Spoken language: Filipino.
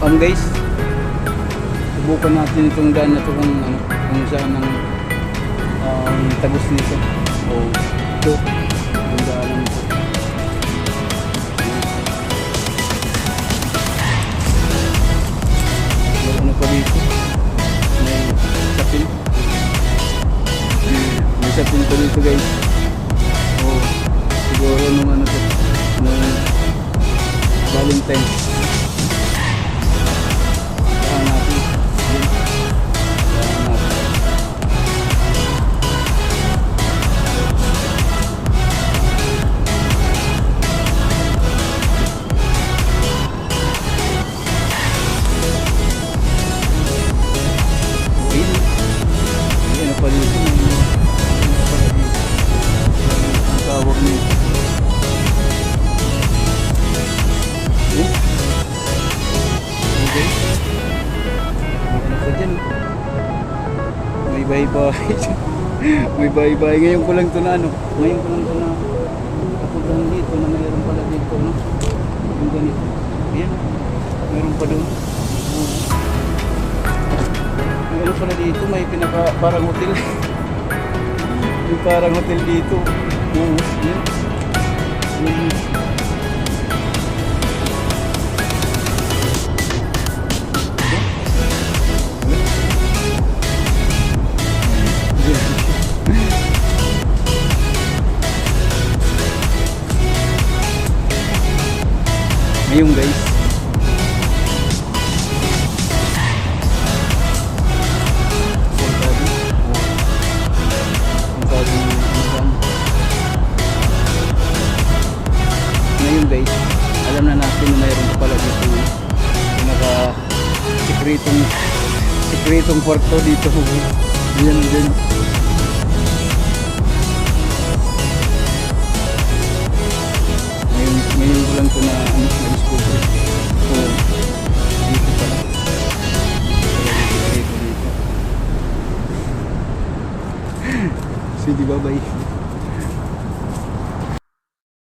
um guys, subukan natin itong daan na ito kung, ano, kung saan ang um, tagos nito. O ito, yung daanan ito. May ano pa dito? May sapin. May sapin pa dito guys. Oh, siguro nung ano to, nung Valentine. May bahay-bahay. May bahay-bahay. Ngayon ko lang to na ano. Ngayon ko lang to na kapuntahan dito na mayroon pala dito. No? Yung ganito. Ayan. Mayroon pa doon. Ano pala dito, may pinaka parang hotel. may parang hotel dito. Oo, yun. Yun. Ngayon guys. Ngayon guys, alam na natin na mayroon pa pala dito pinaka sikretong sikretong kwarto dito. Yan din. Dito, dito, dito. Sige, bye-bye.